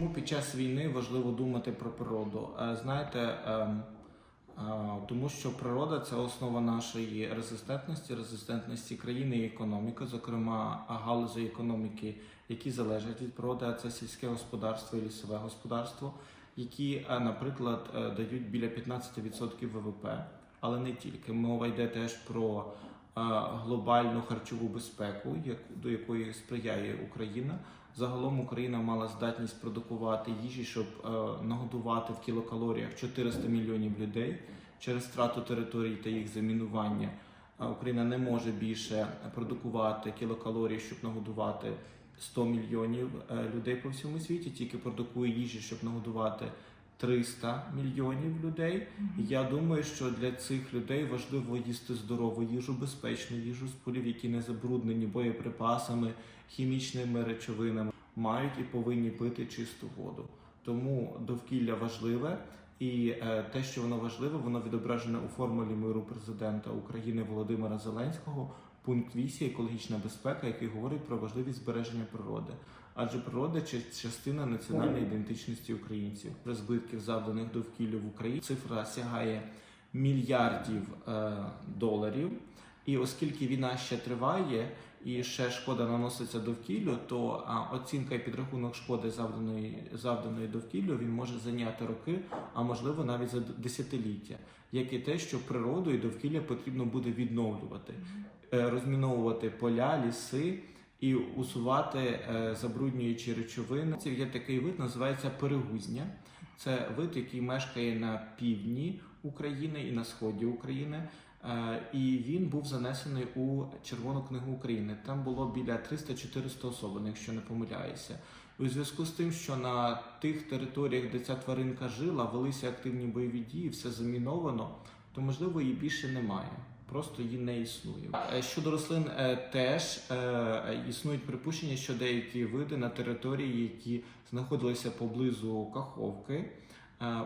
Чому під час війни важливо думати про природу? Е, Знаєте, ем, е, тому що природа це основа нашої резистентності, резистентності країни і економіки, зокрема галузі економіки, які залежать від природи, а це сільське господарство і лісове господарство, які, е, наприклад, е, дають біля 15% ВВП, але не тільки. Мова йде теж про е, глобальну харчову безпеку, до якої сприяє Україна. Загалом Україна мала здатність продукувати їжі, щоб е, нагодувати в кілокалоріях 400 мільйонів людей через втрату територій та їх замінування. е, Україна не може більше продукувати кілокалорії, щоб нагодувати 100 мільйонів е, людей по всьому світі, тільки продукує їжі, щоб нагодувати 300 мільйонів людей. Я думаю, що для цих людей важливо їсти здорову їжу, безпечну їжу з полів, які не забруднені боєприпасами, хімічними речовинами, мають і повинні пити чисту воду. Тому довкілля важливе, і е, те, що воно важливе, воно відображене у формулі миру президента України Володимира Зеленського. Пункт 8 екологічна безпека, який говорить про важливість збереження природи. Адже природа частина національної ідентичності українців. При збитків завданих довкіллю в Україні цифра сягає мільярдів е, доларів. І оскільки війна ще триває і ще шкода наноситься довкіллю, то а, оцінка і підрахунок шкоди завданої завданої довкіллю він може зайняти роки, а можливо навіть за десятиліття. Як і те, що природу і довкілля потрібно буде відновлювати, е, розміновувати поля, ліси і усувати е, забруднюючі речовини. Це є такий вид, називається перегузня. Це вид, який мешкає на півдні України і на сході України. Е, І він був занесений у Червону книгу України. Там було біля 300-400 особин, якщо не помиляюся. У зв'язку з тим, що на тих територіях, де ця тваринка жила, велися активні бойові дії, все заміновано, то можливо її більше немає. Просто її не існує. Е, Щодо рослин е, теж е, існують припущення, що деякі види на території, які знаходилися поблизу Каховки,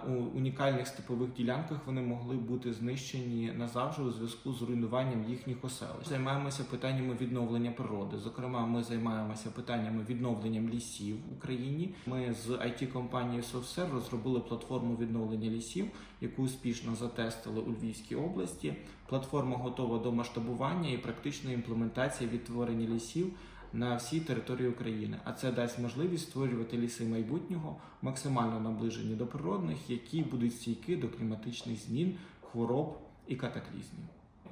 у унікальних степових ділянках вони могли бути знищені назавжди у зв'язку з руйнуванням їхніх оселищ. Займаємося питаннями відновлення природи. Зокрема, ми займаємося питаннями відновленням лісів в Україні. Ми з it компанією SoftServe розробили платформу відновлення лісів, яку успішно затестили у Львівській області. Платформа готова до масштабування і практичної імплементації відтворення лісів на всій території України. А це дасть можливість створювати ліси майбутнього, максимально наближені до природних, які будуть стійкі до кліматичних змін, хвороб і катаклізмів.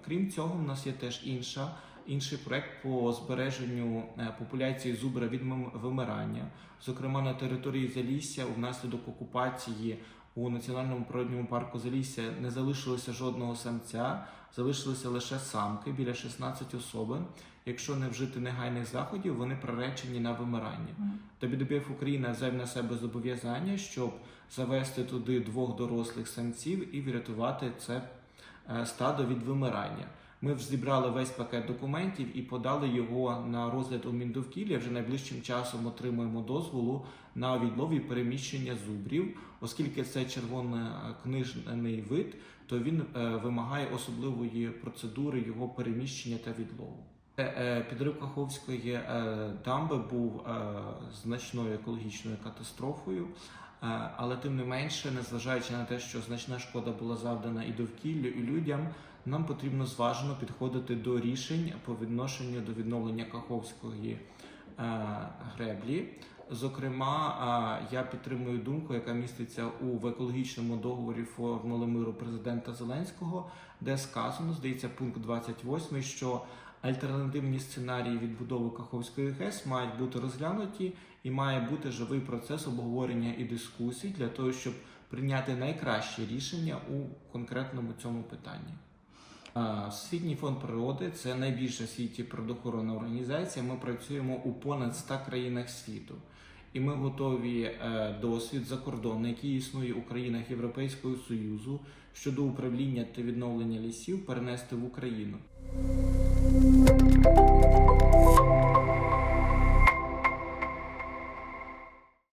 Крім цього, в нас є теж інша. Інший проект по збереженню е, популяції зубра від вимирання, зокрема на території Залісся, внаслідок окупації у національному природньому парку Залісся не залишилося жодного самця, залишилися лише самки біля 16 особин. Якщо не вжити негайних заходів, вони приречені на вимирання. WWF Україна взяв на себе зобов'язання, щоб завести туди двох дорослих самців і врятувати це е, стадо від вимирання. Ми вже зібрали весь пакет документів і подали його на розгляд у Міндовкілля. Вже найближчим часом отримуємо дозволу на відлов і переміщення зубрів, оскільки це червонокнижний вид, то він е, вимагає особливої процедури його переміщення та відлову. Е, е, Підрив Каховської дамби був значною екологічною катастрофою, але тим не менше, незважаючи на те, що значна шкода була завдана і довкіллю, і людям, нам потрібно зважено підходити до рішень по відношенню до відновлення Каховської е, греблі. Зокрема, е, я підтримую думку, яка міститься у в екологічному договорі формули миру президента Зеленського, де сказано, здається, пункт 28, що альтернативні сценарії відбудови Каховської ГЕС мають бути розглянуті і має бути живий процес обговорення і дискусій для того, щоб прийняти найкраще рішення у конкретному цьому питанні. Всесвітній фонд природи це найбільша в світі природоохоронна організація. Ми працюємо у понад 100 країнах світу. І ми готові е, досвід закордонний, який існує у країнах Європейського Союзу щодо управління та відновлення лісів, перенести в Україну. Thank you.